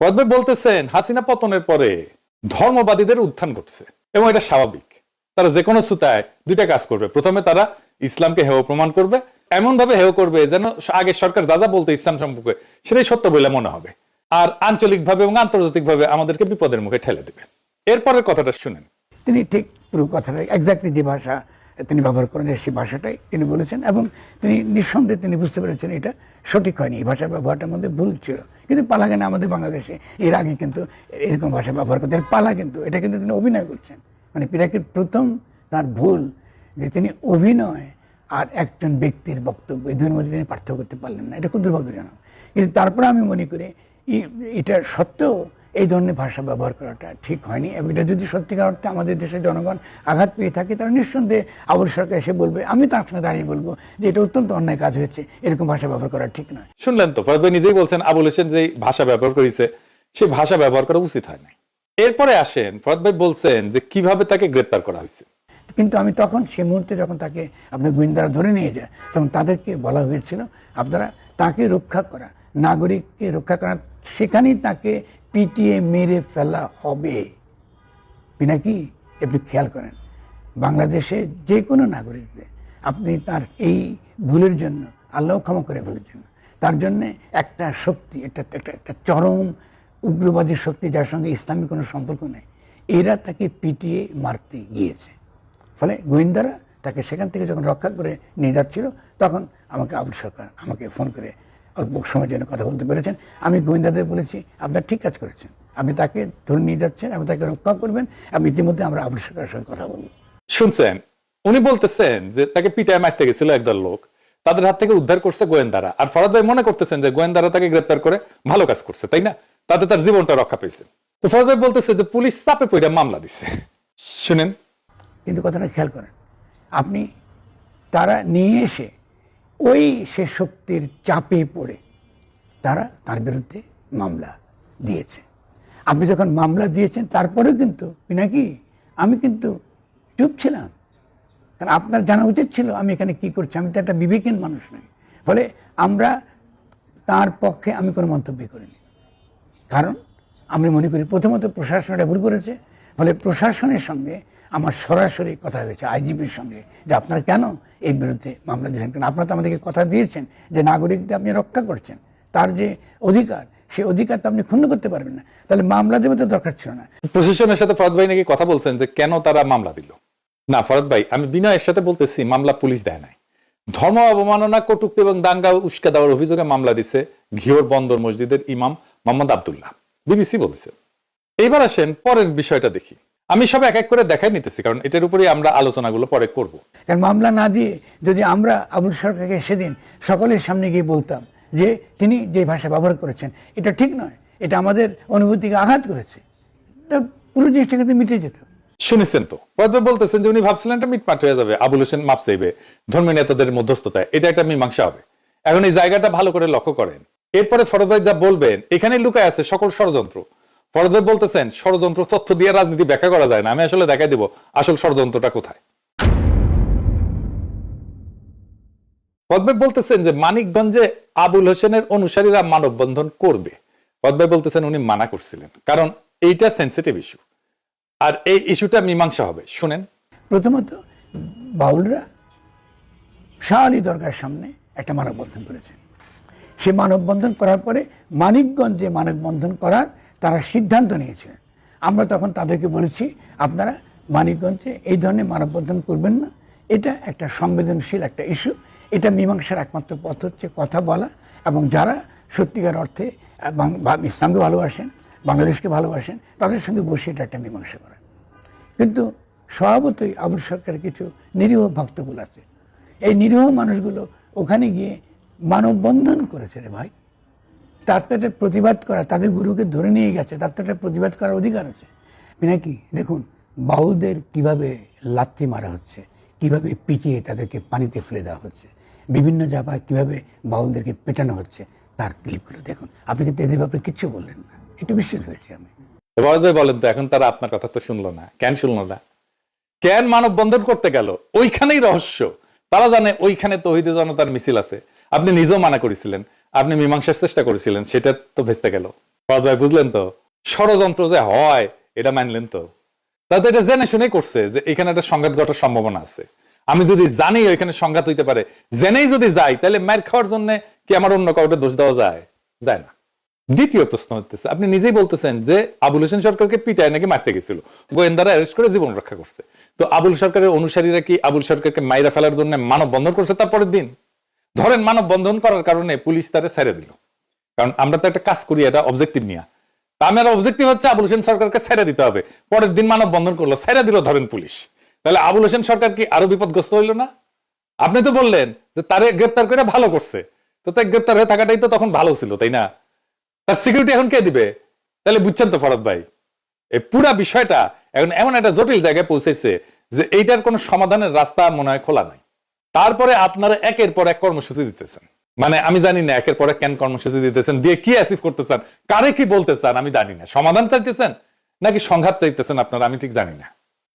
পদ্মে বলতেছেন, হাসিনা পতনের পরে ধর্মবাদীদের উত্থান ঘটছে এবং এটা স্বাভাবিক। তারা যে কোনো সুতায় দুইটা কাজ করবে। প্রথমে তারা ইসলামকে হেয় প্রমাণ করবে এমন ভাবে হেয় করবে যেন আগে সরকার যা যা বলতে ইসলাম সম্পর্কে সেটাই সত্য বলে মনে হবে। আর আঞ্চলিক ভাবে এবং আন্তর্জাতিক ভাবে আমাদেরকে বিপদের মুখে ঠেলে দেবে। এরপরের কথাটা শুনেন। তিনি ঠিক পুরো কথাটা একজাক্টলি যে ভাষা তিনি ব্যবহার করেন সেই ভাষাটাই তিনি বলেছেন এবং তিনি নিঃসন্দেহে তিনি বুঝতে পেরেছেন এটা সঠিক হয়নি। এই ভাষা ব্যবহারটার মধ্যে ভুল ছিল। কিন্তু পালা কেন আমাদের বাংলাদেশে এর আগে কিন্তু এরকম ভাষা ব্যবহার করতেন। পালা কিন্তু, এটা কিন্তু তিনি অভিনয় করছেন। মানে পিরাকির প্রথম তার ভুল যে তিনি অভিনয় আর একজন ব্যক্তির বক্তব্য, এই দুইয়ের মধ্যে তিনি পার্থক্য করতে পারলেন না। এটা খুব দুর্ভাগ্যজনক। কিন্তু তারপরে আমি মনে করি এটা সত্ত্বেও এই ধরনের ভাষা ব্যবহার করাটা ঠিক হয়নি এবং এটা যদি সত্যিকার অর্থে আমাদের দেশের জনগণ আঘাত পেয়ে থাকে তারা নিঃসন্দেহে আবুল সরকার এসে বলবে আমি তার সঙ্গে দাঁড়িয়ে বলব যে এটা অত্যন্ত অন্যায় কাজ হয়েছে এরকম ভাষা ব্যবহার করা ঠিক নয়। শুনলেন তো ফরদ ভাই নিজেই বলছেন আবুল হোসেন যে ভাষা ব্যবহার করেছে সেই ভাষা ব্যবহার করা উচিত হয় নাই। এরপরে আসেন ফরদ ভাই বলছেন যে কীভাবে তাকে গ্রেপ্তার করা হয়েছে। কিন্তু আমি তখন সেই মুহূর্তে যখন তাকে আপনার গোয়েন্দারা ধরে নিয়ে যায় তখন তাদেরকে বলা হয়েছিল আপনারা তাকে রক্ষা করা নাগরিককে রক্ষা করা সেখানেই তাকে পিটিয়ে মেরে ফেলা হবে। পিনাকি আপনি খেয়াল করেন, বাংলাদেশে যে কোনো নাগরিকদের আপনি তার এই ভুলের জন্য, আল্লাহ ক্ষমা করে ভুলের জন্য, তার জন্যে একটা শক্তি, একটা একটা একটা চরম উগ্রবাদী শক্তি যার সঙ্গে ইসলামী কোনো সম্পর্ক নেই, এরা তাকে পিটিয়ে মারতে গিয়েছে। ফলে গোয়েন্দারা তাকে সেখান থেকে যখন রক্ষা করে নিয়ে যাচ্ছিল, তখন আমাকে আবুল সরকার আমাকে ফোন করে অল্প সময়ের জন্য কথা বলতে পেরেছেন। আমি গোয়েন্দাদের বলেছি আপনার ঠিক কাজ করেছেন। আপনি তাকে ধরে নিয়ে যাচ্ছেন এবং তাকে রক্ষা করবেন এবং ইতিমধ্যে আমরা আবুল সরকারের সঙ্গে কথা বলব। শুনছেন উনি বলতেছেন যে তাকে পিটায় মারতে গেছিল একদল লোক তাদের হাত থেকে উদ্ধার করছে গোয়েন্দারা। আর ফরাদ ভাই মনে করতেছেন যে গোয়েন্দারা তাকে গ্রেপ্তার করে ভালো কাজ করছে তাই না? তাতে তার জীবনটা রক্ষা পেয়েছে। তো ফরাদ ভাই বলতেছে যে পুলিশ চাপে পড়ে মামলা দিচ্ছে শুনেন। কিন্তু কথাটা খেয়াল করেন আপনি তারা নিয়ে এসে ওই সে শক্তির চাপে পড়ে, তারা তার বিরুদ্ধে মামলা দিয়েছে। আপনি যখন মামলা দিয়েছেন, তারপরেও কিন্তু নাকি? আমি কিন্তু চুপ ছিলাম। কারণ আপনার জানা উচিত ছিল, আমি এখানে কি করছি? আমি তো একটা বিবেকহীন মানুষ নই। ফলে আমরা তার পক্ষে আমি কোনো মন্তব্য করিনি। কারণ, আমি মনে করি প্রথমত প্রশাসন এটা ভুল করেছে। ফলে প্রশাসনের সঙ্গে আমার সরাসরি কথা হয়েছে আইজিপির সঙ্গে যে আপনারা কেন এই বিরুদ্ধে মামলা দিলেন? কেন আপনারা তো আমাদেরকে কথা দিয়েছেন যে নাগরিকদের আপনি রক্ষা করছেন। তার যে অধিকার, সেই অধিকার তো আপনি ক্ষুণ্ণ করতে পারবেন না। তাহলে মামলা দেবে তো দরকার ছিল না। প্রশাসনের সাথে ফরাদ ভাই নাকি কথা বলছেন যে কেন তারা মামলা দিল? না, ফরাদ ভাই, আমি বিনয়ের সাথে বলতেছি, মামলা পুলিশ দেয় নাই। ধর্ম অবমাননা, কটুক্তি এবং দাঙ্গা উস্কা দেওয়ার অভিযোগে মামলা দিছে ঘিওর বন্দর মসজিদের ইমাম মোহাম্মদ আবদুল্লাহ। বিবিসি বলেছে। এবার আসেন পরের বিষয়টা দেখি। আমি সব এক এক করে দেখাই নিতেছি কারণ এটার উপরেই আমরা আলোচনাগুলো পরে করব। কারণ মামলা না দিয়ে যদি আমরা আবুল সরকারকে সেদিন সকলের সামনে গিয়ে বলতাম যে তিনি যে ভাষা ব্যবহার করেছেন এটা ঠিক নয় এটা আমাদের অনুভূতিকে আঘাত করেছে তা পুরো জিনিসটা কিন্তু মিটে যেত। শুনেছেন তো? ফরাদ বলতেছেন যে উনি ভাবছিলেন এটা মিটমাট হয়ে যাবে আবুল হোসেন মাপ চাইবে ধর্মীয় নেতাদের মধ্যস্থতায় এটা একটা মীমাংসা হবে। এখন এই জায়গাটা ভালো করে লক্ষ্য করেন। এরপরে ফরদ ভাই যা বলবেন এখানে লুকায় আছে সকল ষড়যন্ত্র। ফরদ বলতেছেন, ষড়যন্ত্র তথ্য দিয়ে রাজনীতি ব্যাখ্যা করা যায় না। আমি আসলে দেখাই দিব আসল ষড়যন্ত্রটা কোথায়। ভাই বলতেছেন যে মানিকগঞ্জে আবুল হোসেনের অনুসারীরা মানববন্ধন করবে। ভাই বলতেছেন উনি মানা করছিলেন, কারণ এইটা সেন্সিটিভ ইস্যু আর এই ইস্যুটা মীমাংসা হবে। শুনেন। প্রথমত, বাউলরা শাহ আলী দরগার সামনে একটা মানববন্ধন করেছে। সে মানববন্ধন করার পরে মানিকগঞ্জে মানববন্ধন করার তারা সিদ্ধান্ত নিয়েছিলেন আমরা তখন তাদেরকে বলেছি, আপনারা মানিকগঞ্জে এই ধরনের মানববন্ধন করবেন না। এটা একটা সংবেদনশীল একটা ইস্যু এটা মীমাংসার একমাত্র পথ হচ্ছে কথা বলা এবং যারা সত্যিকার অর্থে ইসলামকে ভালোবাসেন, বাংলাদেশকে ভালোবাসেন, তাদের সঙ্গে বসে এটা একটা মীমাংসা করা। কিন্তু স্বভাবতই আবুল সরকারের কিছু নিরীহ ভক্তগুলো আছে। এই নিরীহ মানুষগুলো ওখানে গিয়ে মানববন্ধন করেছে রে ভাই। তার প্রতিবাদ করা, তাদের গুরুকে ধরে নিয়ে গেছে, তার প্রতিবাদ করার অধিকার আছে। নাকি দেখুন বাউলদের কীভাবে লাথি মারা হচ্ছে, কীভাবে পিটিয়ে তাদেরকে পানিতে ফেলে দেওয়া হচ্ছে, বিভিন্ন জায়গায় কীভাবে বাউলদেরকে পেটানো হচ্ছে, তার ক্লিপগুলো দেখুন। আপনি কিন্তু এদের ব্যাপারে কিচ্ছু বললেন না, একটু বিশ্বাস হয়েছে আমি। ভাই বলেন তো, এখন তারা আপনার কথা তো শুনলো না, কেন শুনলো না? কেন মানববন্ধন করতে গেল? ওইখানেই রহস্য। তারা জানে ওইখানে তহিদে জনতার মিছিল আছে। আপনি নিজেও মানা করেছিলেন। আপনি মীমাংসার চেষ্টা করেছিলেন, সেটা তো ভেস্তে গেল। ফরাদ ভাই বুঝলেন তো? ষড়যন্ত্র যে হয়, এটা মানলেন তো? তাতে এটা জেনে শুনে করছে যে এখানে একটা সংঘাত ঘটার সম্ভাবনা আছে। আমি যদি জানি ওইখানে সংঘাত হইতে পারে, জেনেই যদি যাই, তাহলে মার খাওয়ার জন্য কি আমার অন্য কাউকে দোষ দেওয়া যায়? যায় না। দ্বিতীয় প্রশ্ন হচ্ছে আপনি নিজেই বলতেছেন যে আবুল হোসেন সরকারকে পিটায় নাকি মারতে গেছিল। গোয়েন্দারা অ্যারেস্ট করে জীবন রক্ষা করছে। তো আবুল সরকারের অনুসারীরা কি আবুল সরকারকে মাইরা ফেলার জন্য মানব বন্ধন করছে তারপরের দিন? ধরেন মানব বন্ধন করার কারণে পুলিশ তারে ছেড়ে দিল। কারণ আমরা তো একটা কাজ করি, এটা অবজেক্টিভ নিয়ে। তা আমার অবজেক্টিভ হচ্ছে আবুল হোসেন সরকারকে ছেড়ে দিতে হবে। পরের দিন মানব বন্ধন করল, ছেড়ে দিল ধরেন পুলিশ। তাহলে আবুল হোসেন সরকার কি আরও বিপদগ্রস্ত হইল না? আপনি তো বললেন যে তারে গ্রেপ্তার করে ভালো করছে। তো তাই গ্রেপ্তার হয়ে থাকাটাই তো তখন ভালো ছিল, তাই না? তার সিকিউরিটি এখন কে দিবে? তাহলে বুঝছেন তো ফরদ ভাই এই পুরা বিষয়টা এখন এমন একটা জটিল জায়গায় পৌঁছেছে যে এইটার কোনো সমাধানের রাস্তা মনে হয় খোলা নাই। তারপরে আপনারা একের পর এক কর্মসূচি দিতেছেন। মানে আমি জানি না একের পর এক কেন কর্মসূচি দিতেছেন, দিয়ে কি অ্যাচিভ করতে চান কারে কি বলতে চান আমি জানি না। সমাধান চাইতেছেন নাকি সংঘাত চাইতেছেন আপনারা, আমি ঠিক জানি না।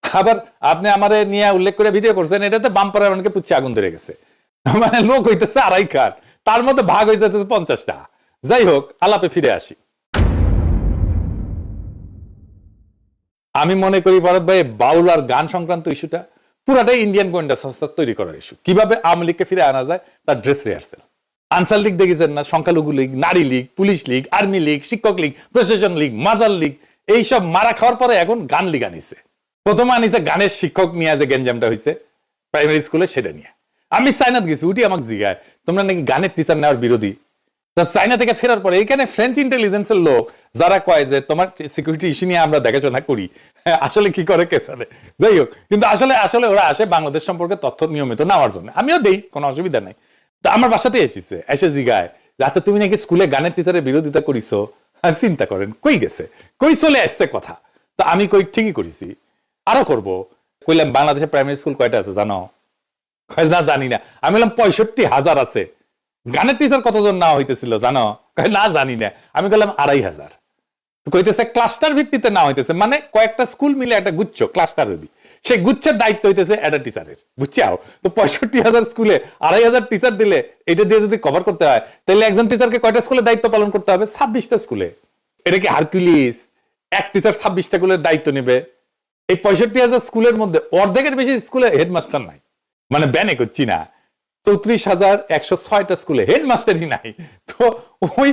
আবার আপনি আমারে নিয়ে উল্লেখ করে ভিডিও করছেন, এটাতে বাম্পারের অনেকে পুচ্ছে আগুন ধরে গেছে। মানে লোক হইতেছে আড়াই খাট তার মধ্যে ভাগ হয়ে যেতেছে পঞ্চাশটা। যাই হোক, আলাপে ফিরে আসি। আমি মনে করি, ভরত ভাই, বাউল আর গান সংক্রান্ত ইস্যুটা পুরাটাই ইন্ডিয়ান গোয়েন্দা সংস্থা তৈরি করার ইস্যু কীভাবে আওয়ামী লীগকে ফিরে আনা যায়, তার ড্রেস রিহার্সেল আনসার লীগ দেখেছেন না, সংখ্যালঘু লীগ, নারী league, police league army league, শিক্ষক লীগ, প্রশাসন লীগ, মাজার লীগ, এইসব মারা খাওয়ার পরে এখন গান লীগ আনিছে। প্রথমে আনিছে গানের শিক্ষক নিয়ে যে গেঞ্জামটা হয়েছে প্রাইমারি স্কুলে সেটা নিয়ে। আমি চাইনাত গেছি, উঠি আমাকে জিগায়, তোমরা নাকি গানের টিচার নেওয়ার বিরোধী? চাইনা থেকে ফেরার পরে এইখানে ফ্রেঞ্চ ইন্টেলিজেন্সের লোক যারা কয় যে তোমার সিকিউরিটি ইস্যু নিয়ে আমরা দেখাশোনা করি। হ্যাঁ, আসলে কি করে কে জানে? যাই হোক কিন্তু আসলে আসলে ওরা আসে বাংলাদেশ সম্পর্কে তথ্য নিয়মিত নেওয়ার জন্য। আমিও দেই কোনো অসুবিধা নাই। তা আমার বাসাতে এসেছে এসে জিগায় যাতে তুমি নাকি স্কুলে গানের টিচারের বিরোধিতা করিছো? হ্যাঁ, চিন্তা করেন কই গেছে? কই চলে আসছে কথা? তা আমি কই ঠিকই করেছি। আরও করব। কইলাম বাংলাদেশে প্রাইমারি স্কুল কয়টা আছে জানো? না জানি না। আমি বললাম পঁয়ষট্টি হাজার আছে। গানের টিচার কতজন না হইতেছিল জানো? না, জানি না। আমি বললাম আড়াই হাজার। কইতেছে ক্লাস্টার ভিত্তিতে না হইতেছে। মানে কয়েকটা স্কুল মিলে একটা গুচ্ছ ক্লাস্টার হইবি সেই গুচ্ছের দায়িত্ব হইতেছে একটা টিচারের বুঝছাও? তো পঁয়ষট্টি হাজার স্কুলে আড়াই হাজার টিচার দিলে এটা দিয়ে যদি কভার করতে হয়, তাহলে একজন টিচারকে কয়টা স্কুলে দায়িত্ব পালন করতে হবে? ছাব্বিশটা স্কুলে এটা কি হারকুলিস এক টিচার ছাব্বিশটা স্কুলের দায়িত্ব নেবে। এই পঁয়ষট্টি হাজার স্কুলের মধ্যে অর্ধেকের বেশি স্কুলে হেডমাস্টার নাই। মানে ব্যানে করছি না। চৌত্রিশ হাজার একশো ছয়টা স্কুলে হেডমাস্টারই নাই। তো ওই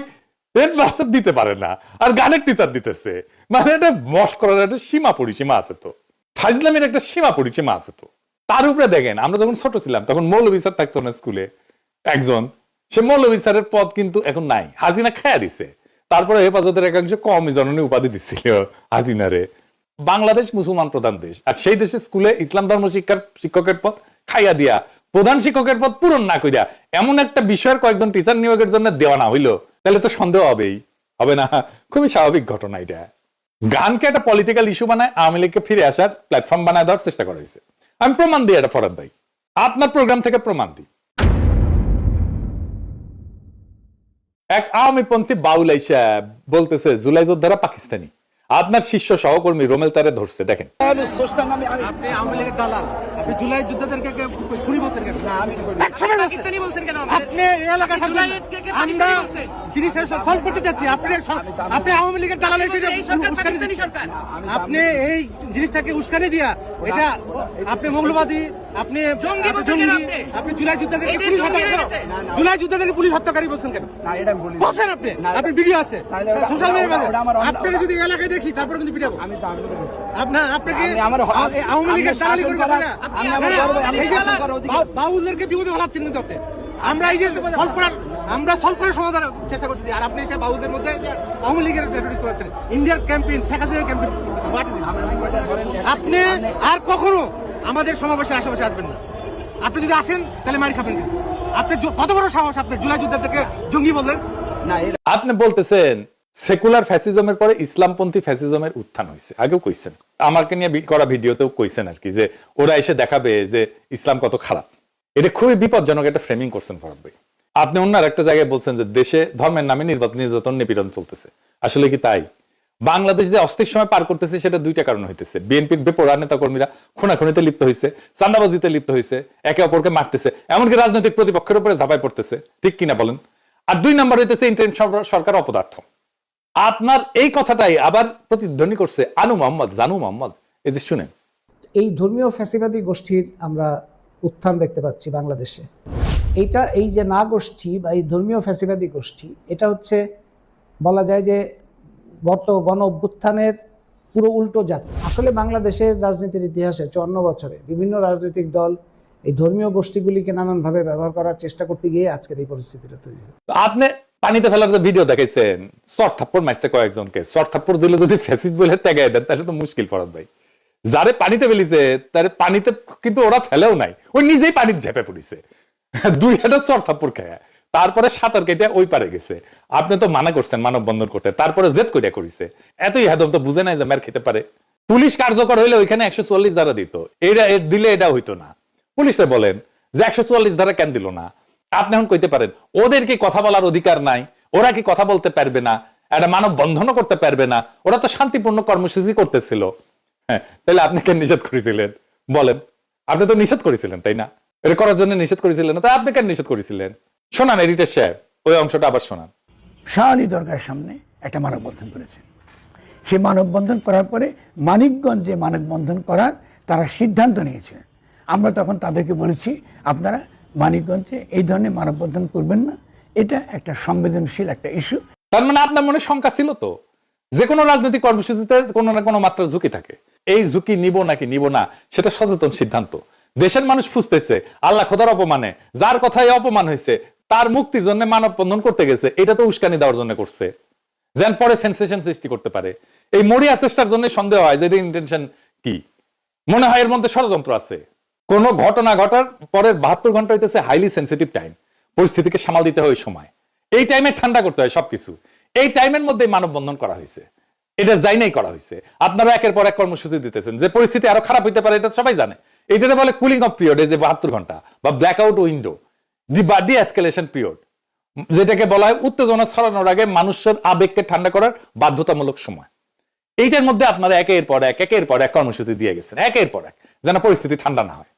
হেডমাস্টার দিতে পারে না, আর গানের টিচার দিতেছে। মানে এটা মশ করার একটা সীমা পরিসীমা আছে তো। ফাইজলামের একটা সীমা পরিসীমা আছে তো। তার উপরে দেখেন, আমরা যখন ছোট ছিলাম, তখন মৌলভী স্যার থাকতো না স্কুলে। একজন, সে মৌলভী স্যারের পদ কিন্তু এখন নাই। হাজিনা খায়া দিছে। তারপরে হেফাজতের একাংশ কম জননী উপাধি দিচ্ছিল হাজিনারে বাংলাদেশ মুসলমান প্রধান দেশ। আর সেই দেশে স্কুলে ইসলাম ধর্ম শিক্ষার শিক্ষকের পদ খাইয়া দিয়া প্রধান শিক্ষকের পদ পূরণ না কইরা এমন একটা বিষয়ের কয়েকজন টিচার নিয়োগের জন্য দেওয়া না হইল, তাহলে তো সন্দেহ হবেই। হবে না? খুবই স্বাভাবিক ঘটনা এটা। গানকে একটা পলিটিক্যাল ইস্যু বানায়, আওয়ামী লীগকে ফিরে আসার প্ল্যাটফর্ম বানায় দেওয়ার চেষ্টা করা হয়েছে। আমি প্রমাণ দিই এটা, ফরাদ ভাই। আপনার প্রোগ্রাম থেকে প্রমাণ দিই। এক আওয়ামী পন্থী বাউল আইসা বলতেছে, জুলাই যোদ্ধারা পাকিস্তানি। আপনার শিষ্য সহকর্মী রোমেল তারে ধরছে, দেখেন। আপনি আপনি এই এলাকা আপনি থাকবেন জুলাইয়ের থেকে আমরা পাকিস্তানি সলভ করতে যাচ্ছি আপনি আপনি আওয়ামী লীগের দালাল এসে এই সরকার উস্কানি পাকিস্তানি দিচ্ছেন। সরকার। আপনি এই জিনিসটাকে উস্কানি দিয়া এটা আপনি মৌলবাদী আপনি আপনি বলছেন কেন জঙ্গি, আপনি? আপনি জুলাই যুদ্ধদেরকে পুলিশ হত্যা জুলাই যুদ্ধদেরকে পুলিশ হত্যাকারী বলছেন কেন? না এটা আমি বলছেন আপনি? আপনি ভিডিও আছে। সোশ্যাল আপনাকে যদি এলাকায় দেখি তারপরে কিন্তু পিটাবো আমি আপনার আপনাকে আমি আমার- আ- এই আওয়ামী লীগের দালালি করবেন করার- না। আমি না, আমার না, গর্বে- আমি এই যে শাসন করার অধিকার- বাউ- বাউলদেরকে বিপদে ফেলাচ্ছেন কিন্তু আপনি। আমরা এই যে সলভ করার আমরা সলভ করার সমাধান চেষ্টা করতেছি আর আপনি এসে বাউলদের মধ্যে আওয়ামী লীগের ব্যাপারে করাচ্ছেন ইন্ডিয়ার ক্যাম্পেইন শেখ হাসিনার ক্যাম্পেইন আপনি আর কখনো আমাদের সমাবেশের আশেপাশে আসবেন না। আপনি যদি আসেন তাহলে মারি খাবেন কিন্তু। আপনি কত বড় সাহস আপনি জুলাই যুদ্ধের থেকে জঙ্গি বললেন? না এটা আপনি বলতেছেন সেকুলার ফ্যাসিজমের পরে ইসলামপন্থী ফ্যাসিজমের উত্থান হয়েছে আগেও কইছেন। আমাকে নিয়ে করা ভিডিওতেও কইছেন আর কি যে, ওরা এসে দেখাবে যে ইসলাম কত খারাপ। এটা খুবই বিপজ্জনক একটা ফ্রেমিং করছেন ফরাদ ভাই। আপনি অন্য একটা জায়গায় বলছেন যে, দেশে ধর্মের নামে নির্বাচন নির্যাতন নিপীড়ন চলতেছে। আসলে কি তাই? বাংলাদেশ যে অস্থির সময় পার করতেছে সেটা দুইটা কারণ হইতেছে। বিএনপির বেপরা নেতা কর্মীরা খুনাখুনিতে লিপ্ত হয়েছে চান্দাবাজিতে লিপ্ত হয়েছে একে অপরকে মারতেছে, এমনকি রাজনৈতিক প্রতিপক্ষের উপরে ঝাঁপাই পড়তেছে। ঠিক কিনা বলেন? আর দুই নম্বর হইতেছে ইন্টারিম সরকার অপদার্থ। আপনার এই কথাটাই আবার প্রতিধ্বনি করছে আনু মোহাম্মদ জানু মোহাম্মদ। এই যে শুনেন। এই ধর্মীয় ফ্যাসিবাদী গোষ্ঠীর আমরা উত্থান দেখতে পাচ্ছি বাংলাদেশে। এইটা এই যে না গোষ্ঠী বা এই ধর্মীয় ফ্যাসিবাদী গোষ্ঠী এটা হচ্ছে বলা যায় যে গত গণ অভ্যুত্থানের পুরো উল্টো জাতি। আসলে বাংলাদেশের রাজনীতির ইতিহাসে চুয়ান্ন বছরে বিভিন্ন রাজনৈতিক দল এই ধর্মীয় গোষ্ঠীগুলিকে নানানভাবে ব্যবহার করার চেষ্টা করতে গিয়ে আজকের এই পরিস্থিতিটা তৈরি আপনি পানিতে ফেলার যে ভিডিও দেখাইছেন, চর থাপ্পড় মারছে কয়েকজনকে। চর থাপ্পড় দিলে যদি ফ্যাসিস্ট বলে ত্যাগাই দেন, তাহলে তো মুশকিল ফরাদ ভাই। যারে পানিতে ফেলিছে, তারে পানিতে, কিন্তু ওরা ফেলেও নাই। ওই নিজেই পানির ঝেপে পড়িছে। দুই হাজার চর থাপ্পড় খায়। তারপরে সাঁতার কেটে ওই পারে গেছে। আপনি তো মানা করছেন মানব বন্ধন করতে। তারপরে জেদ করিয়া করিছে এতই হেদম তো বুঝে নাই যে মের খেতে পারে। পুলিশ কার্যকর হইলে ওইখানে একশো চুয়াল্লিশ দ্বারা দিত। এটা দিলে এটা হইতো না। পুলিশে বলেন যে একশো চুয়াল্লিশ দ্বারা কেন দিল না? আপনি এখন কইতে পারেন ওদের কি কথা বলার অধিকার নাই, ওরা কি কথা বলতে পারবে না, একটা মানব বন্ধনও করতে পারবে না, ওরা তো শান্তিপূর্ণ কর্মসূচি করতেছিল। হ্যাঁ তাহলে আপনি কেন নিষেধ করেছিলেন? বলেন, আপনি তো নিষেধ করেছিলেন, তাই না? এটা করার জন্য নিষেধ করেছিলেন তাই আপনি কেন নিষেধ করেছিলেন? শোনান, এডিটার সাহেব, ওই অংশটা আবার শোনান। শাহ আলী দরগার সামনে একটা মানববন্ধন করেছেন। সে মানববন্ধন করার পরে মানিকগঞ্জে মানববন্ধন করার তারা সিদ্ধান্ত নিয়েছিলেন। আমরা তখন তাদেরকে বলেছি, আপনারা মানিকগঞ্জে এই ধরনের মানববন্ধন করবেন না। এটা একটা সংবেদনশীল একটা ইস্যু তার মানে আপনার মনে শঙ্কা ছিল তো? যে কোনো রাজনৈতিক কর্মসূচিতে কোনো না কোনো মাত্রা ঝুঁকি থাকে। এই ঝুঁকি নিব নাকি নিব না, সেটা সচেতন সিদ্ধান্ত। দেশের মানুষ ফুসতেছে আল্লাহ খোদার অপমানে। যার কথায় অপমান হয়েছে, তার মুক্তির জন্য মানব বন্ধন করতে গেছে। এটা তো উস্কানি দেওয়ার জন্য করছে। যেন পরে সেন্সেশন সৃষ্টি করতে পারে। এই মরিয়া চেষ্টার জন্য সন্দেহ হয় যে ইন্টেনশন কি। মনে হয় এর মধ্যে ষড়যন্ত্র আছে। কোন ঘটনা ঘটার পরের বাহাত্তর ঘণ্টা হইতেছে হাইলি সেন্সিটিভ টাইম পরিস্থিতিকে সামাল দিতে হয় সময়। এই টাইমে ঠান্ডা করতে হয় সবকিছু। এই টাইমের মধ্যে মানববন্ধন করা হয়েছে। এটা যাই নাই করা হয়েছে। আপনারা একের পর এক কর্মসূচি দিতেছেন। যে পরিস্থিতি আরও খারাপ হইতে পারে, এটা সবাই জানে। এইটাতে বলে কুলিং অফ পিরিয়ড এই যে বাহাত্তর ঘণ্টা বা ব্ল্যাক আউট উইন্ডো ডি বা ডি এসকেলেশন পিরিয়ড যেটাকে বলা হয় উত্তেজনা ছড়ানোর আগে মানুষের আবেগকে ঠান্ডা করার বাধ্যতামূলক সময়। এইটার মধ্যে আপনারা একের পর এক, একের পর এক কর্মসূচি দিয়ে গেছেন। একের পর এক, যেন পরিস্থিতি ঠান্ডা না হয়।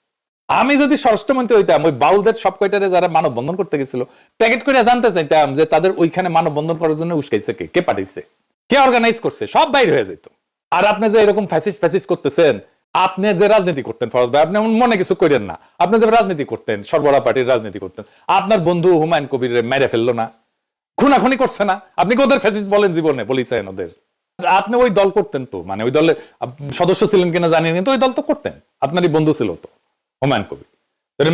আমি যদি স্বরাষ্ট্রমন্ত্রী হইতাম, ওই বাউলদের সব কয়টারে যারা মানব বন্ধন করতে গেছিল, প্যাকেট করে জানতে চাইতাম যে তাদের ওইখানে মানব বন্ধন করার জন্য উস্কাইছে কে? কে পাঠাইছে? কে অর্গানাইজ করছে? সব বাইরে হয়ে যেত আর আপনি যে এরকম ফ্যাসিস্ট ফ্যাসিস্ট করতেছেন, আপনি যে রাজনীতি করতেন, ফরজ ভাই, আপনি এমন মনে কিছু করেন না। আপনি যে রাজনীতি করতেন সর্বরা পার্টির রাজনীতি করতেন, আপনার বন্ধু হুমায়ুন কবির মেরে ফেলল না। খুনাখুনি করছে না। আপনি ওদের ফ্যাসিস্ট বলেন জীবনে? বলিছেন ওদের। আপনি ওই দল করতেন তো মানে ওই দলের সদস্য ছিলেন কিনা জানি কিন্তু ওই দল তো করতেন। আপনারই বন্ধু ছিল তো, হুমায়ুন কবি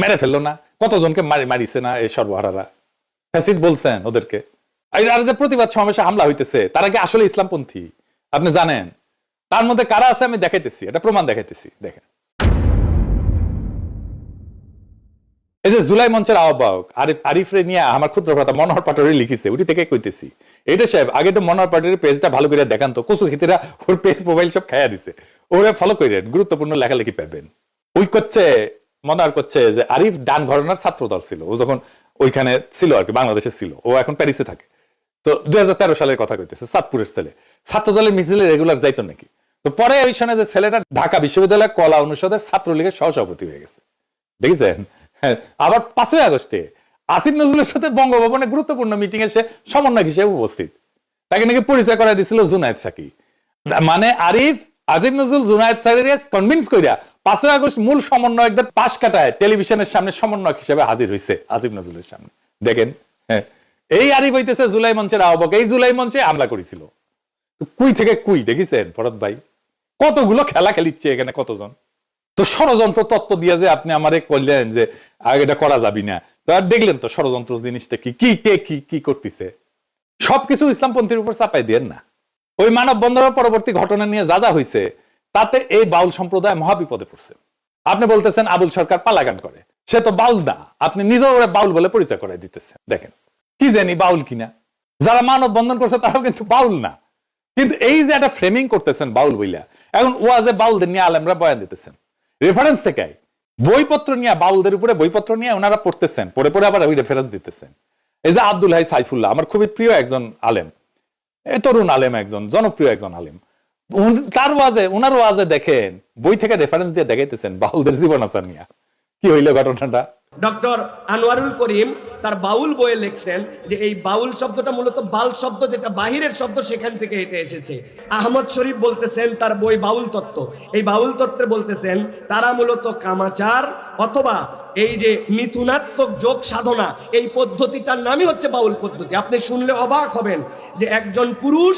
মেরে ফেলল না, কতজনকে মারি, মারিছে না এই সর্বহারারা? ফ্যাসিড বলছেন ওদেরকে। আর যে প্রতিবাদ সমাবেশে হামলা হইতেছে, তারা কি আসলে ইসলামপন্থী। আপনি জানেন, তার মধ্যে কারা আছে আমি দেখাইতেছি, এটা প্রমাণ দেখাইতেছি, দেখেন। এই যে জুলাই মঞ্চের আহ্বায়ক আরিফ, আরিফরে নিয়ে আমার ক্ষুদ্র কথা মনোহর পাটোয়ারি লিখিছে ওটি থেকে কইতেছি। এটা সাহেব, আগে তো মনোহর পাটোয়ারির পেজটা ভালো করে দেখান তো, কচু খিতিরা ওর পেজ মোবাইল সব খাইয়া দিছে। ওরা ফলো করেন গুরুত্বপূর্ণ লেখালেখি পাবেন ওই করছে মনোহর করছে যে আরিফ ডান ঘটনার ছাত্র দল ছিল, ও যখন ওইখানে ছিল আর কি, বাংলাদেশে ছিল, ও এখন প্যারিসে থাকে। তো দুই হাজার তেরো সালের কথা কইতেছে চাঁদপুরের ছেলে। ছাত্র দলের মিছিলে রেগুলার যাইতো নাকি? তো পরে ওই শোনে যে ছেলেটা ঢাকা বিশ্ববিদ্যালয় কলা অনুষদের ছাত্রলীগের সহসভাপতি হয়ে গেছে। দেখেছেন? হ্যাঁ আবার পাঁচই আগস্টে আসিফ নজরুলের সাথে বঙ্গভবনে গুরুত্বপূর্ণ মিটিং এ সে সমন্বয়ক হিসেবে উপস্থিত। তাকে নাকি পরিচয় করা দিছিল জুনায়েদ সাকি। মানে আরিফ আজিম নজরুল, জুনায়েদ সাকিরে কনভিন্স কইরা পাঁচই আগস্ট মূল সমন্বয়কদের পাশ কাটায় টেলিভিশনের সামনে সমন্বয়ক হিসেবে হাজির হয়েছে আজিম নজরুলের সামনে। দেখেন হ্যাঁ এই আরিফ হইতেছে জুলাই মঞ্চের আহ্বক এই জুলাই মঞ্চে হামলা করেছিল। কুই থেকে কুই, দেখিছেন ভরত ভাই? কতগুলো খেলা খেলিচ্ছে এখানে কতজন? তো ষড়যন্ত্র তত্ত্ব দিয়ে যে আপনি আমারে করলেন যে এটা করা যাবি না। তো আর দেখলেন তো ষড়যন্ত্র জিনিসটা কি কি, কে, কি কি করতেছে? সবকিছু ইসলামপন্থীর উপর চাপাই দেন না। ওই মানব বন্ধনের পরবর্তী ঘটনা নিয়ে যা যা হয়েছে তাতে এই বাউল সম্প্রদায় মহাবিপদে পড়ছে। আপনি বলতেছেন আবুল সরকার পালাগান করে। সে তো বাউল না, আপনি নিজেও ওরা বাউল বলে পরিচয় করাই দিতেছেন। দেখেন, কি জানি বাউল কিনা। যারা মানব বন্ধন করছে, তারাও কিন্তু বাউল না। কিন্তু এই যে একটা ফ্রেমিং করতেছেন বাউল বইলা, এখন ওয়াজে বাউলদের নিয়ে আলেমরা বয়ান দিতেছেন। রেফারেন্স থেকে বইপত্র নিয়ে বাউলদের উপরে বইপত্র নিয়ে ওনারা পড়তেছেন পরে পরে আবার ওই রেফারেন্স দিতেছেন। এই যে আব্দুল হাই সাইফুল্লাহ, আমার খুবই প্রিয় একজন আলেম। তরুণ আলেম একজন, জনপ্রিয় একজন আলেম। তার ওয়াজে ওনার ওয়াজে দেখেন, বই থেকে রেফারেন্স দিয়ে দেখাইতেছেন বাউলদের জীবন আচার নিয়ে। কি হইল ঘটনাটা? ডক্টর আনোয়ারুল করিম তার বাউল বইয়ে লিখছেন যে এই বাউল শব্দটা মূলত বাল শব্দ যেটা বাহিরের শব্দ সেখান থেকে হেঁটে এসেছে। আহমদ শরীফ বলতেছেন তার বই বাউল তত্ত্ব। এই বাউল তত্ত্বে বলতেছেন, তারা মূলত কামাচার অথবা এই যে মিথুনাত্মক যোগ সাধনা, এই পদ্ধতিটার নামই হচ্ছে বাউল পদ্ধতি। আপনি শুনলে অবাক হবেন যে একজন পুরুষ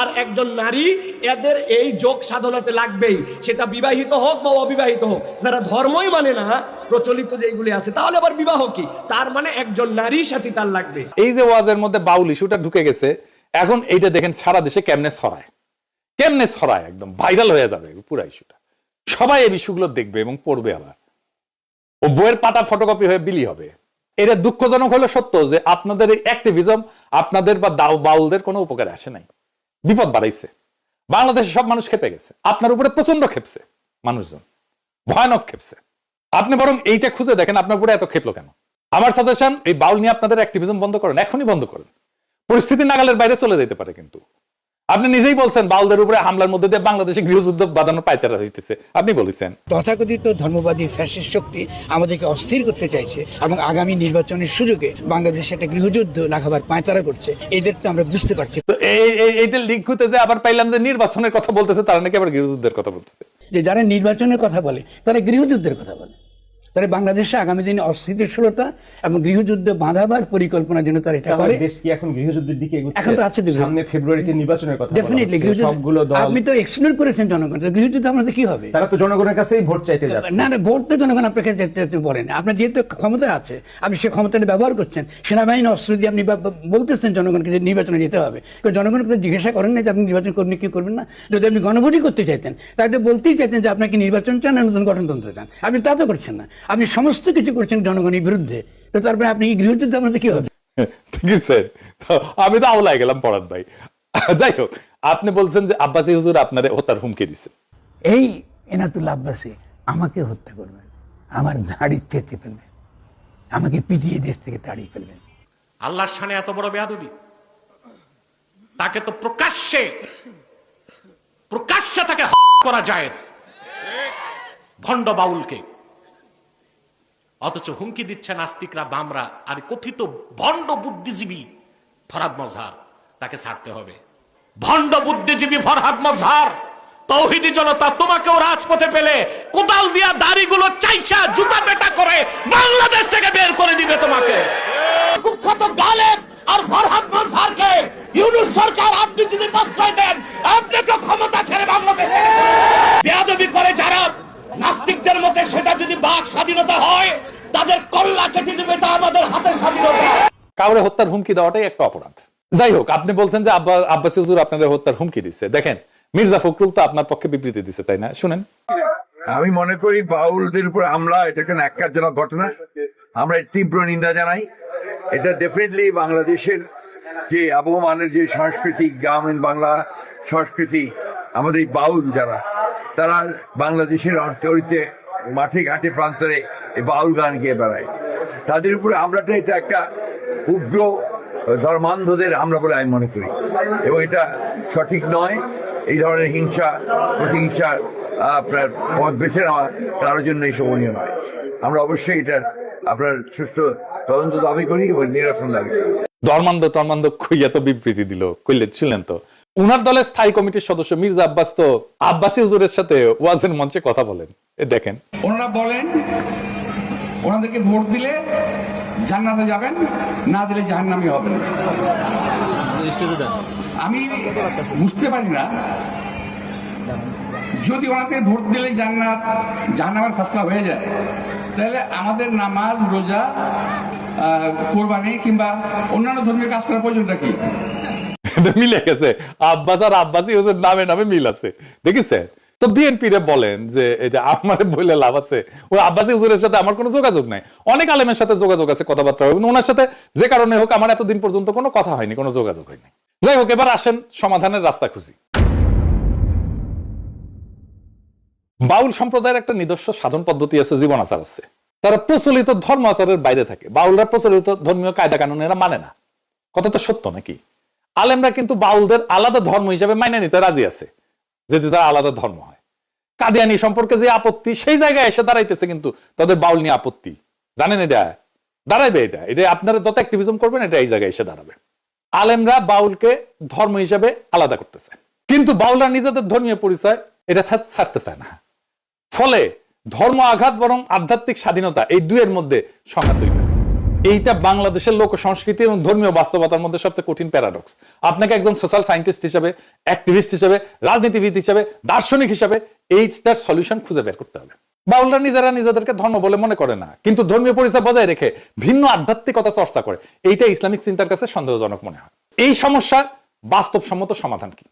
আর একজন নারী, এদের এই যোগ সাধনাতে লাগবেই। সেটা বিবাহিত হোক বা অবিবাহিত হোক, যারা ধর্মই মানে না, প্রচলিত যেগুলি আছে, তাহলে আবার বিবাহ কি? তার মানে একজন নারীর সাথে তার লাগবে। এই যে ওয়াজের মধ্যে বাউল ইস্যুটা ঢুকে গেছে, এখন এইটা দেখেন সারা দেশে কেমনে ছড়ায়। কেমনে ছড়ায় একদম ভাইরাল হয়ে যাবে পুরো ইস্যুটা। সবাই এই ইস্যুগুলো দেখবে এবং পড়বে আবার। ও বইয়ের পাতা ফটোকপি হয়ে বিলি হবে। এটা দুঃখজনক হলো সত্য যে আপনাদের এই অ্যাক্টিভিজম আপনাদের বা দাও, বাউলদের কোনো উপকারে আসে নাই। বিপদ বাড়াইছে। বাংলাদেশে সব মানুষ খেপে গেছে। আপনার উপরে প্রচণ্ড খেপছে মানুষজন। ভয়ানক খেপছে আপনি বরং এইটা খুঁজে দেখেন আপনার উপরে এত খেপলো কেন? আমার সাজেশন এই বাউল নিয়ে আপনাদের অ্যাক্টিভিজম বন্ধ করেন। এখনই বন্ধ করেন। পরিস্থিতি নাগালের বাইরে চলে যেতে পারে কিন্তু। আপনি নিজেই বলছেন বাউলদের উপরে হামলার মধ্যে দিয়ে বাংলাদেশে গৃহযুদ্ধ বাঁধানোর পাইতারা হইতেছে। আপনি বলেছেন। তথাকথিত ধর্মবাদী ফ্যাসিস্ট শক্তি আমাদেরকে অস্থির করতে চাইছে এবং আগামী নির্বাচনের সুযোগে বাংলাদেশে একটা গৃহযুদ্ধ লাগাবার পাঁয়তারা করছে এদের তো আমরা বুঝতে পারছি। তো এই এই- এইটা লিঙ্ক হতে যে আবার পাইলাম যে নির্বাচনের কথা বলতেছে তারা নাকি আবার গৃহযুদ্ধের কথা বলতেছে। যে যারা নির্বাচনের কথা বলে তারা গৃহযুদ্ধের কথা বলে। তারা বাংলাদেশে আগামী দিনে অস্থিতিশীলতা এবং গৃহযুদ্ধ বাঁধাবার পরিকল্পনা যেন তারা এটা করে দেশ কি এখন গৃহযুদ্ধের দিকে এগোচ্ছে? এখন তো আছে সামনে ফেব্রুয়ারিতে নির্বাচনের কথা ডেফিনেটলি সবগুলো দল আপনি তো এক্সক্লুড করেছেন জনগণ গৃহযুদ্ধ আমাদের কি হবে? তারা তো জনগণের কাছেই ভোট চাইতে যাচ্ছে। না না ভোট তো জনগণ আপনাকে যেতে যেতে বলেন। আপনার যেহেতু ক্ষমতা আছে আপনি সে ক্ষমতাটা ব্যবহার করছেন সেনাবাহিনী অস্ত্র দিয়ে আপনি বলতেছেন জনগণকে যে নির্বাচনে যেতে হবে। জনগণকে তো জিজ্ঞাসা করেন না যে আপনি নির্বাচন করবেন কি করবেন না। যদি আপনি গণভোটই করতে চাইতেন তাহলে বলতেই চাইতেন যে আপনাকে নির্বাচন চান নতুন গঠনতন্ত্র চান। আপনি তা তো করছেন না। আপনি সমস্ত কিছু করছেন জনগণের বিরুদ্ধে তো তারপরে আপনি গৃহযুদ্ধ আপনাদের কি হবে? ঠিক আছে আমি তো আওলাই গেলাম পড়ার ভাই। যাই হোক আপনি বলছেন যে আব্বাসী হুজুর আপনার হত্যার হুমকি দিছে। এই এনাতুল্লা আব্বাসী আমাকে হত্যা করবেন আমার দাড়ি চেটে ফেলবেন আমাকে পিটিয়ে দেশ থেকে তাড়িয়ে ফেলবেন আল্লাহর সানে এত বড় বেয়াদবি? তাকে তো প্রকাশ্যে প্রকাশ্যে তাকে করা যায় ভণ্ড বাউলকে। অথচ হুমকি দিচ্ছে নাস্তিকরা বামরা আর কথিত ভণ্ড বুদ্ধিজীবী ফরহাদ মজহার, তাকে ছাড়তে হবে। ভণ্ড বুদ্ধিজীবী ফরহাদ মজহার, তৌহিদি জনতা, তোমাকেও রাজপথে পেলে কোদাল দিয়া দাড়িগুলো চাইছা জুতা পেটা করে বাংলাদেশ থেকে বের করে দিবে তোমাকে। কুখ্যাত গালেব আর ফরহাদ মজহারকে ইউনুস সরকার, আপনি যদি প্রশ্রয় দেন, আপনাকে ক্ষমতা ছেড়ে বাংলাদেশে বেয়াদবি করে যারা নাস্তিকদের মতে সেটা যদি বাক স্বাধীনতা হয় তাদের কল্লা কেটে দিবে তা আমাদের হাতের স্বাধীনতা। কাউরে হত্যার হুমকি দেওয়াটাই একটা অপরাধ। যাই হোক আপনি বলছেন যে আব্বা আব্বাসী হুজুর আপনাদের হত্যার হুমকি দিচ্ছে দেখেন মির্জা ফখরুল তো আপনার পক্ষে বিবৃতি দিচ্ছে তাই না? শুনেন। আমি মনে করি বাউলদের উপর হামলা এটা একটা ন্যাক্কারজনক ঘটনা? আমরা তীব্র নিন্দা জানাই। এটা ডেফিনেটলি বাংলাদেশের যে আবহমানের যে সংস্কৃতি গ্রামীণ বাংলা সংস্কৃতি আমাদের এই বাউল যারা তারা বাংলাদেশের অন্তরিতে মাঠে, ঘাটে, প্রান্তরে এই বাউল গান গিয়ে বেড়ায়। তাদের উপরে হামলাটা এটা একটা উগ্র ধর্মান্ধদের আমরা বলে আমি মনে করি। এবং এটা সঠিক নয়। এই ধরনের হিংসা, প্রতিহিংসার আপনার পথ বেছে নেওয়া কারোর জন্য এই শোভনীয় নয়। আমরা অবশ্যই এটার আপনার সুস্থ তদন্ত দাবি করি এবং নিরসন দাবি করি। ধর্মান্ধ টর্মান্ধ কইয়া তো বিবৃতি দিল। কইলে ছিলেন তো। উনার দলের স্থায়ী কমিটির সদস্য মির্জা আব্বাস তো আব্বাসী হুজুরের সাথে ওয়াজের মঞ্চে কথা বলেন। দেখেন। ওনারা বলেন ওনাদেরকে ভোট দিলে জান্নাতে যাবেন না দিলে জাহান্নামে হবেন আমি বুঝতে পারি না যদি ওনাকে ভোট দিলে জান্নাত জাহান্নামের ফাসলা হয়ে যায় তাহলে আমাদের নামাজ রোজা কোরবানি কিংবা অন্যান্য ধর্মীয় কাজ করার প্রয়োজনটা কি? মিলে গেছে। আব্বাস আর আব্বাসী হুজুর নামে নামে মিল আছে। দেখেছে তো বিএনপি রে বলেন যে এটা আমার বলে লাভ আছে, ওই আব্বাসী হুজুরের সাথে আমার কোনো যোগাযোগ নাই। অনেক আলেমের সাথে যোগাযোগ আছে, কথাবার্তা হয় ওনার সাথে যে কারণে হোক আমার এতদিন পর্যন্ত কোনো কথা হয়নি, কোনো যোগাযোগ হয়নি। যাই হোক, এবার আসেন সমাধানের রাস্তা খুঁজি। বাউল সম্প্রদায়ের একটা নিজস্ব সাধন পদ্ধতি আছে, জীবন আচার আছে। তারা প্রচলিত ধর্ম আচারের বাইরে থাকে। বাউলরা প্রচলিত ধর্মীয় কায়দা কানুন এরা মানে না। কথা তো সত্য নাকি? আলেমরা কিন্তু বাউলদের আলাদা ধর্ম হিসেবে মাইনে নিতে রাজি আছে, যদি তারা আলাদা ধর্ম হয়। কাদিয়ানি সম্পর্কে যে আপত্তি, সেই জায়গায় এসে দাঁড়াইতেছে কিন্তু তাদের বাউল নিয়ে আপত্তি। জানেন এটা? দাঁড়াবে এটা? এটা আপনারা যত অ্যাক্টিভিজম করবেন, এটা এই জায়গায় এসে দাঁড়াবে। আলেমরা বাউলকে ধর্ম হিসেবে আলাদা করতেছে। কিন্তু বাউলরা নিজেদের ধর্মীয় পরিচয় এটা ছাড়- ছাড়তে চায় না। ফলে ধর্ম আঘাত বরং আধ্যাত্মিক স্বাধীনতা এই দুইয়ের মধ্যে সংঘাত তৈরি। এইটা বাংলাদেশের লোক সংস্কৃতি এবং ধর্মীয় বাস্তবতার মধ্যে সবচেয়ে কঠিন প্যারাডক্স আপনাকে একজন সোশ্যাল সায়েন্টিস্ট হিসেবে অ্যাক্টিভিস্ট হিসেবে, রাজনীতিবিদ হিসাবে, দার্শনিক হিসেবে এইটার সলিউশন খুঁজে বের করতে হবে। বাউলরা নিজেরা নিজেদেরকে ধর্ম বলে মনে করে না, কিন্তু ধর্মীয় পরিচয় বজায় রেখে ভিন্ন আধ্যাত্মিকতা চর্চা করে, এইটা ইসলামিক চিন্তার কাছে সন্দেহজনক মনে হয়। এই সমস্যার বাস্তবসম্মত সমাধান কি?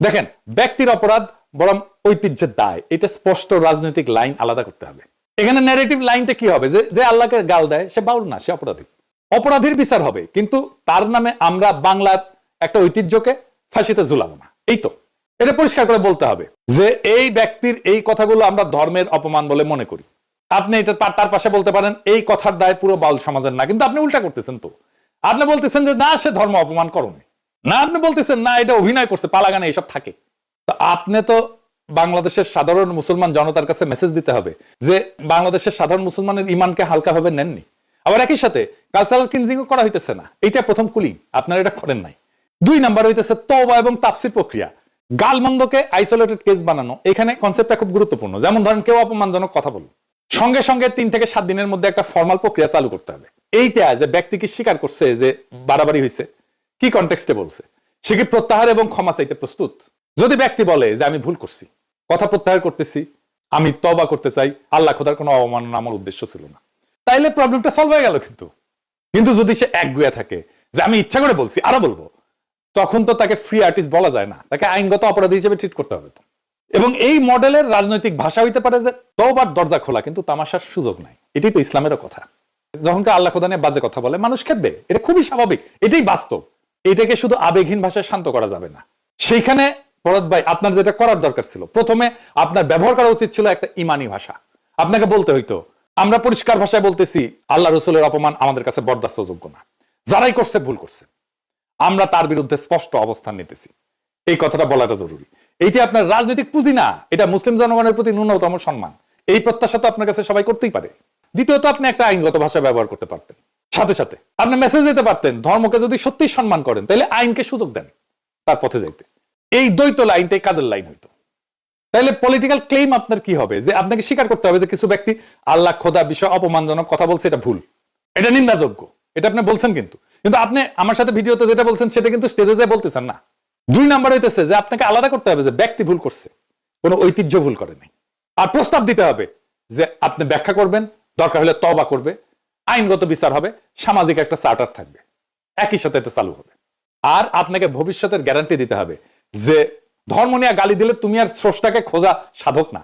দেখেন, ব্যক্তির অপরাধ বরং ঐতিহ্যের দায়, এটা স্পষ্ট রাজনৈতিক লাইন আলাদা করতে হবে। এখানে ন্যারেটিভ লাইনটা কি হবে? যে যে আল্লাহকে গাল দেয়, সে বাউল না, সে অপরাধী। অপরাধীর বিচার হবে, কিন্তু তার নামে আমরা বাংলার একটা ঐতিহ্যকে ফাঁসিতে ঝুলাবো না। এই তো। এটা পরিষ্কার করে বলতে হবে যে, এই ব্যক্তির এই কথাগুলো আমরা ধর্মের অপমান বলে মনে করি। আপনি এটা তার- পাশে বলতে পারেন, এই কথার দায় পুরো বাউল সমাজের না। কিন্তু আপনি উল্টা করতেছেন তো। আপনি বলতেছেন যে, না, সে ধর্ম অপমান করনি। না, আপনি বলতেছেন, না, এটা অভিনয় করছে, পালাগানে এইসব থাকে। তো আপনি তো বাংলাদেশের সাধারণ মুসলমান জনতার কাছে মেসেজ দিতে হবে যে, বাংলাদেশের সাধারণ মুসলমানের ইমানকে হালকাভাবে নেননি। আবার একই সাথে কালচারাল ক্লিনজিং করা হইতেছে না। এটা প্রথম কুলিং আপনারা এটা করেন নাই। দুই নাম্বার হইতেছে, তওবা এবং তাফসির প্রক্রিয়া। গালমন্দকে আইসোলেটেড কেস বানানো, এখানে কনসেপ্টটা খুব গুরুত্বপূর্ণ। যেমন ধরেন, কেউ অপমানজনক কথা বলল। সঙ্গে সঙ্গে তিন থেকে সাত দিনের মধ্যে একটা ফর্মাল প্রক্রিয়া চালু করতে হবে। এইটা যে ব্যক্তি কি স্বীকার করছে যে বাড়াবাড়ি হয়েছে কি কনটেক্সটে বলছে? সে কি প্রত্যাহার এবং ক্ষমা চাইতে প্রস্তুত? যদি ব্যক্তি বলে যে আমি ভুল করছি, কথা প্রত্যাহার করতেছি, আমি তবা করতে চাই, আল্লাহ খোদার কোনো অবমাননা আমার উদ্দেশ্য ছিল না। তাইলে প্রবলেমটা সলভ হয়ে গেল কিন্তু। কিন্তু যদি সে একগুয়া থাকে যে আমি ইচ্ছা করে বলছি, আরও বলব, তখন তো তাকে ফ্রি আর্টিস্ট বলা যায় না। তাকে আইনগত অপরাধী হিসেবে ট্রিট করতে হবে তো। এবং এই মডেলের রাজনৈতিক ভাষা হইতে পারে যে তওবার দরজা খোলা, কিন্তু তামাশার সুযোগ নাই। এটাই তো ইসলামেরও কথা। যখন আল্লাহ খোদা নিয়ে বাজে কথা বলে, মানুষ খেপবে এটা খুবই স্বাভাবিক। এটাই বাস্তব। এটাকে শুধু আবেগহীন ভাষায় শান্ত করা যাবে না। সেইখানে ভরত ভাই, আপনার যেটা করার দরকার ছিল। প্রথমে আপনার ব্যবহার করা উচিত ছিল একটা ইমানি ভাষা। আপনাকে বলতে হইতো, আমরা পরিষ্কার ভাষায় বলতেছি, আল্লাহ রসুলের অপমান আমাদের কাছে বরদাস্তযোগ্য না। যারাই করছে, ভুল করছে। আমরা তার বিরুদ্ধে স্পষ্ট অবস্থান নিতেছি। এই কথাটা বলাটা জরুরি। এইটি আপনার রাজনৈতিক পুঁজি না। এটা মুসলিম জনগণের প্রতি ন্যূনতম সম্মান। এই প্রত্যাশা তো আপনার কাছে সবাই করতেই পারে। দ্বিতীয়ত, আপনি একটা আইনগত ভাষা ব্যবহার করতে পারতেন। সাথে সাথে আপনি মেসেজ দিতে পারতেন, ধর্মকে যদি সত্যি সম্মান করেন, তাহলে আইনকে সুযোগ দেন তার পথে যাইতে। এই দ্বৈত লাইনটাই কাজের লাইন হইতো। তাহলে পলিটিক্যাল ক্লেম আপনার কি হবে? যে আপনাকে স্বীকার করতে হবে যে কিছু ব্যক্তি আল্লাহ, খোদা, বিষয় অপমানজনক কথা বলছে, এটা ভুল। এটা নিন্দাযোগ্য। এটা আপনি বলছেন কিন্তু। কিন্তু আপনি আমার সাথে ভিডিওতে যেটা বলছেন, সেটা কিন্তু স্টেজে যে বলতেছেন না। দুই নাম্বার হইতেছে যে আপনাকে আলাদা করতে হবে যে ব্যক্তি ভুল করছে। কোনো ঐতিহ্য ভুল করে নাই। আর প্রস্তাব দিতে হবে যে আপনি ব্যাখ্যা করবেন, দরকার হলে তবা করবে, আইনগত বিচার হবে, সামাজিক একটা চার্টার থাকবে। একই সাথে এটা চালু হবে। আর আপনাকে ভবিষ্যতের গ্যারান্টি দিতে হবে যে ধর্ম নিয়ে গালি দিলে তুমি আর স্রষ্টাকে খোঁজা সাধক না।